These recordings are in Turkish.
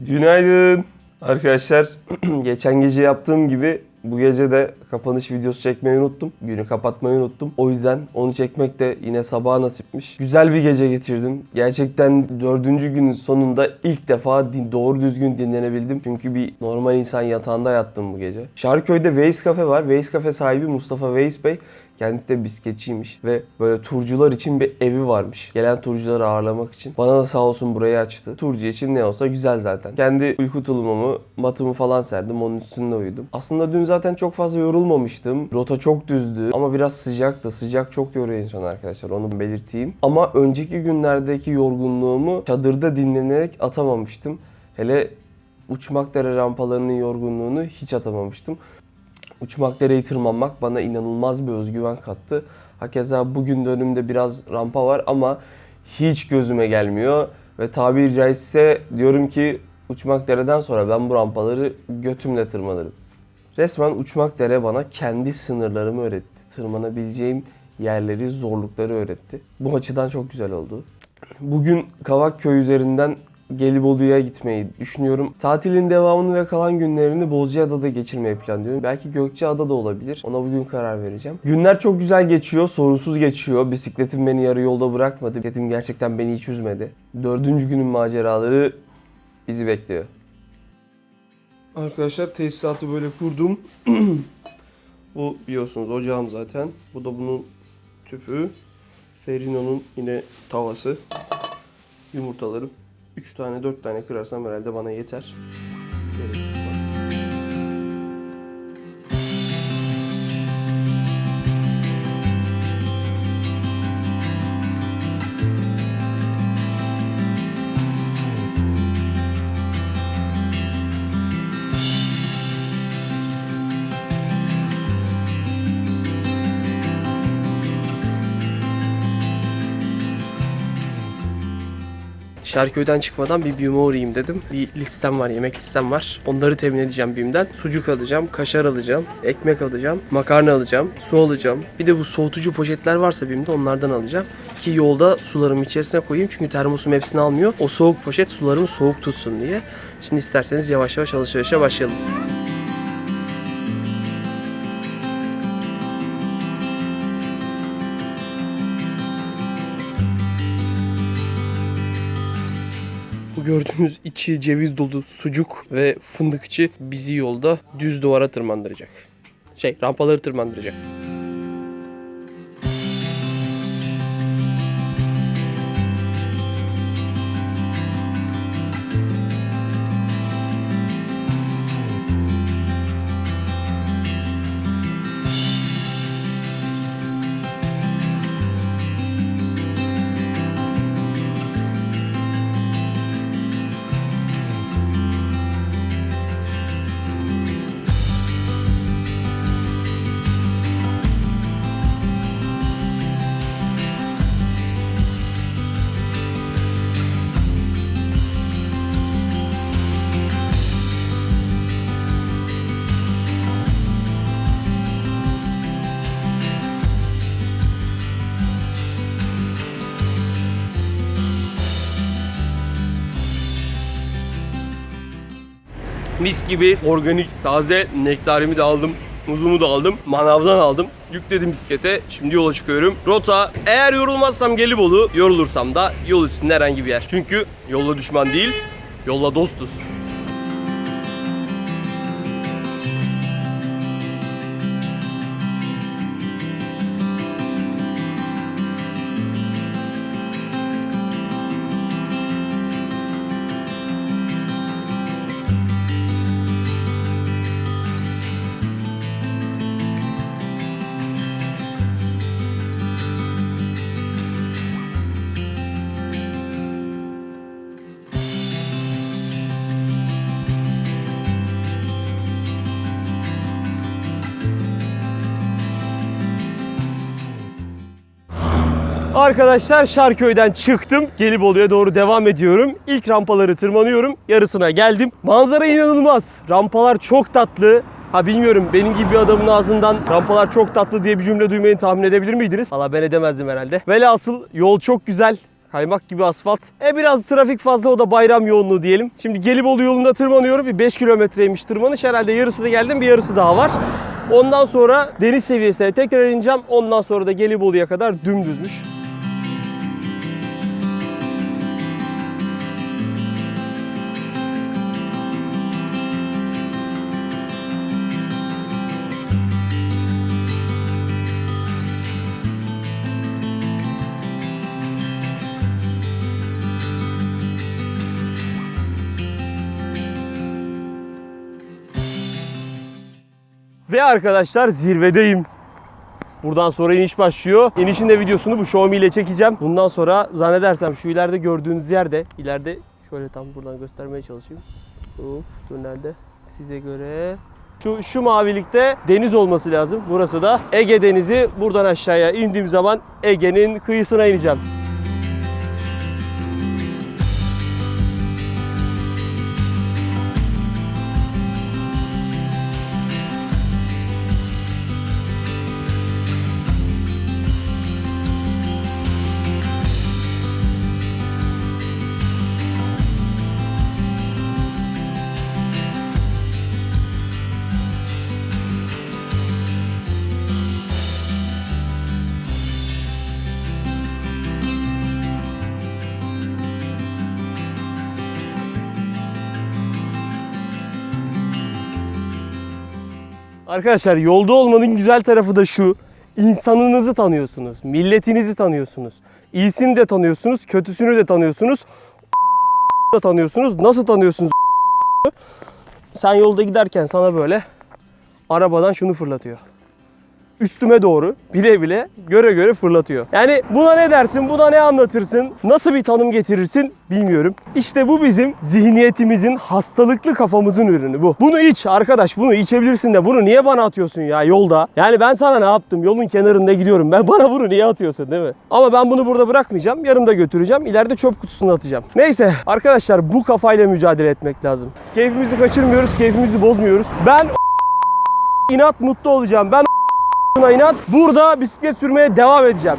Günaydın arkadaşlar. Geçen gece yaptığım gibi bu gece de kapanış videosu çekmeyi unuttum. Günü kapatmayı unuttum. O yüzden onu çekmek de yine sabaha nasipmiş. Güzel bir gece geçirdim. Gerçekten dördüncü günün sonunda ilk defa doğru düzgün dinlenebildim. Çünkü bir normal insan yatağında yattım bu gece. Şarköy'de Veys Cafe var. Veys Cafe sahibi Mustafa Veys Bey. Kendisi de bisikletçiymiş ve böyle turcular için bir evi varmış. Gelen turcuları ağırlamak için. Bana da sağ olsun burayı açtı. Turcu için ne olsa güzel zaten. Kendi uyku tulumumu, matımı falan serdim. Onun üstünde uyudum. Aslında dün zaten çok fazla yorulmamıştım. Rota çok düzdü ama biraz sıcaktı. Sıcak çok yoruyor insan arkadaşlar. Onu belirteyim. Ama önceki günlerdeki yorgunluğumu çadırda dinlenerek atamamıştım. Hele Uçmakdere rampalarının yorgunluğunu hiç atamamıştım. Uçmakdere'yi tırmanmak bana inanılmaz bir özgüven kattı. Hakeza bugün de önümde biraz rampa var ama hiç gözüme gelmiyor. Ve tabiri caizse diyorum ki Uçmakdere'den sonra ben bu rampaları götümle tırmanırım. Resmen Uçmakdere bana kendi sınırlarımı öğretti. Tırmanabileceğim yerleri, zorlukları öğretti. Bu açıdan çok güzel oldu. Bugün Kavakköy üzerinden Gelibolu'ya gitmeyi düşünüyorum. Tatilin devamını ve kalan günlerini Bozcaada'da geçirmeyi planlıyorum. Belki Gökçeada da olabilir. Ona bugün karar vereceğim. Günler çok güzel geçiyor, sorunsuz geçiyor. Bisikletim beni yarı yolda bırakmadı. Bisikletim gerçekten beni hiç üzmedi. Dördüncü günün maceraları bizi bekliyor. Arkadaşlar tesisatı böyle kurdum. Bu biliyorsunuz ocağım zaten. Bu da bunun tüpü. Ferino'nun yine tavası. Yumurtalarım. 3 tane 4 tane kırarsam herhalde bana yeter. Gerek Şarköy'den çıkmadan bir BİM'e uğrayayım dedim. Bir listem var, yemek listem var. Onları temin edeceğim BİM'den. Sucuk alacağım, kaşar alacağım, ekmek alacağım, makarna alacağım, su alacağım. Bir de bu soğutucu poşetler varsa BİM'de onlardan alacağım. Ki yolda sularımı içerisine koyayım çünkü termosum hepsini almıyor. O soğuk poşet sularımı soğuk tutsun diye. Şimdi isterseniz yavaş yavaş alışverişe başlayalım. Bu gördüğünüz içi ceviz dolu sucuk ve fındık içi bizi yolda düz duvara tırmandıracak. Şey rampaları tırmandıracak. Mis gibi organik, taze nektarimi de aldım. Muzumu da aldım. Manavdan aldım. Yükledim bisiklete. Şimdi yola çıkıyorum. Rota eğer yorulmazsam Gelibolu, yorulursam da yol üstünde herhangi bir yer. Çünkü yolla düşman değil, yolla dostuz. Arkadaşlar Şarköy'den çıktım. Gelibolu'ya doğru devam ediyorum. İlk rampaları tırmanıyorum. Yarısına geldim. Manzara inanılmaz. Rampalar çok tatlı. Ha bilmiyorum benim gibi bir adamın ağzından rampalar çok tatlı diye bir cümle duymayı tahmin edebilir miydiniz? Valla ben edemezdim herhalde. Velhasıl yol çok güzel. Kaymak gibi asfalt. E biraz trafik fazla o da bayram yoğunluğu diyelim. Şimdi Gelibolu yolunda tırmanıyorum. Bir 5 kilometreymiş tırmanış. Herhalde yarısı da geldim bir yarısı daha var. Ondan sonra deniz seviyesine tekrar ineceğim. Ondan sonra da Gelibolu'ya kadar dümdüzmüş. Ve arkadaşlar zirvedeyim. Buradan sonra iniş başlıyor. İnişin de videosunu bu Xiaomi ile çekeceğim. Bundan sonra zannedersem şu ileride gördüğünüz yerde, ileride şöyle tam buradan göstermeye çalışayım. Hop, nerede? Size göre şu, şu mavilikte deniz olması lazım. Burası da Ege Denizi. Buradan aşağıya indiğim zaman Ege'nin kıyısına ineceğim. Arkadaşlar yolda olmanın güzel tarafı da şu. İnsanınızı tanıyorsunuz, milletinizi tanıyorsunuz. İyisini de tanıyorsunuz, kötüsünü de tanıyorsunuz. da tanıyorsunuz. Nasıl tanıyorsunuz? Sen yolda giderken sana böyle arabadan şunu fırlatıyor. Üstüme doğru bile bile göre göre fırlatıyor. Yani buna ne dersin, buna ne anlatırsın, nasıl bir tanım getirirsin bilmiyorum. İşte bu bizim zihniyetimizin, hastalıklı kafamızın ürünü bu. Bunu iç arkadaş, bunu içebilirsin de bunu niye bana atıyorsun ya yolda? Yani ben sana ne yaptım? Yolun kenarında gidiyorum. Ben bana bunu niye atıyorsun değil mi? Ama ben bunu burada bırakmayacağım. Yarımda götüreceğim. İleride çöp kutusuna atacağım. Neyse arkadaşlar bu kafayla mücadele etmek lazım. Keyfimizi kaçırmıyoruz, keyfimizi bozmuyoruz. Ben inat mutlu olacağım. Ben inat burada bisiklet sürmeye devam edeceğim.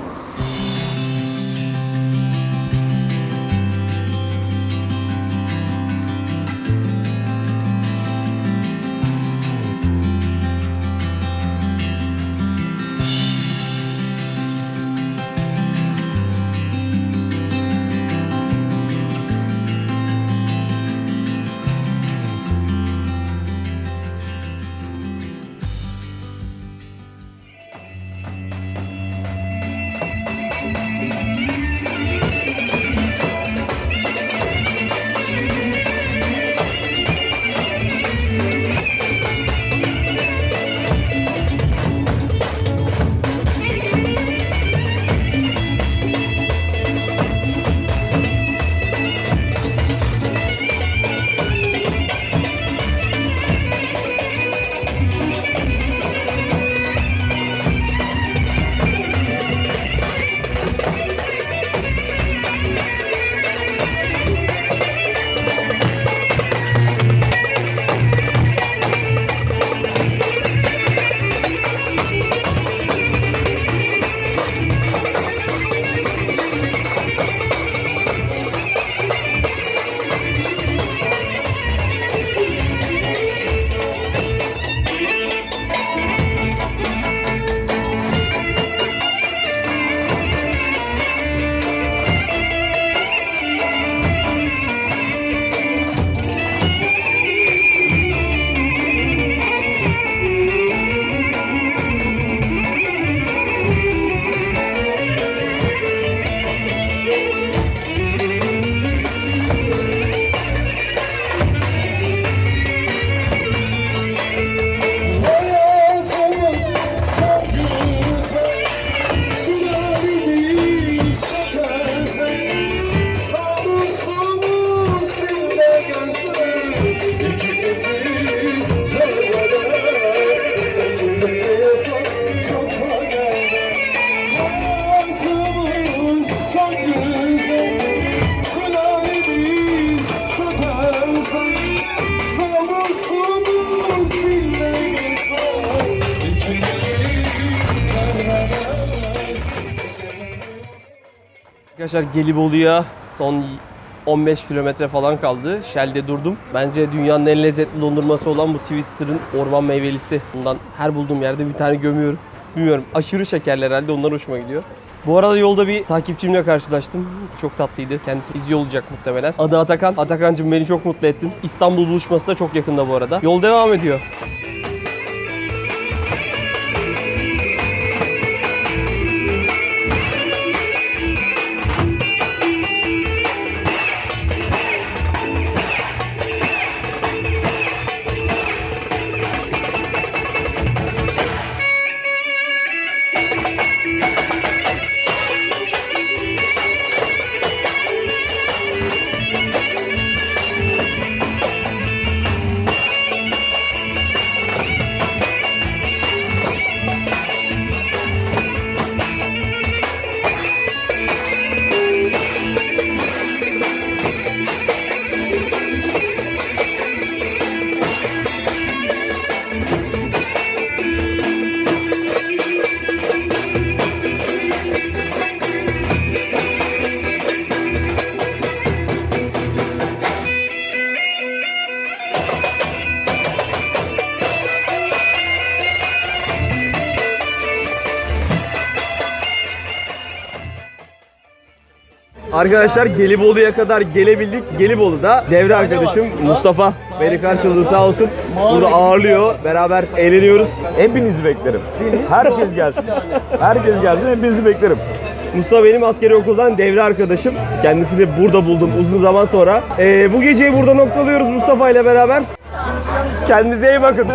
Arkadaşlar Gelibolu'ya son 15 kilometre falan kaldı. Shell'de durdum. Bence dünyanın en lezzetli dondurması olan bu Twister'ın orman meyvelisi. Bundan her bulduğum yerde bir tane gömüyorum. Bilmiyorum aşırı şekerli herhalde onlar hoşuma gidiyor. Bu arada yolda bir takipçimle karşılaştım. Çok tatlıydı. Kendisi izliyor olacak muhtemelen. Adı Atakan. Atakan'cığım beni çok mutlu ettin. İstanbul buluşması da çok yakında bu arada. Yol devam ediyor. Arkadaşlar Gelibolu'ya kadar gelebildik. Gelibolu'da devre arkadaşım Mustafa beni karşıladı sağ olsun. Burada ağırlıyor. Beraber eğleniyoruz. Hepinizi beklerim. Herkes gelsin. Herkes gelsin. Hepinizi beklerim. Mustafa benim askeri okuldan devre arkadaşım. Kendisini burada buldum uzun zaman sonra. Ee, bu geceyi burada noktalıyoruz Mustafa ile beraber. Kendinize iyi bakın.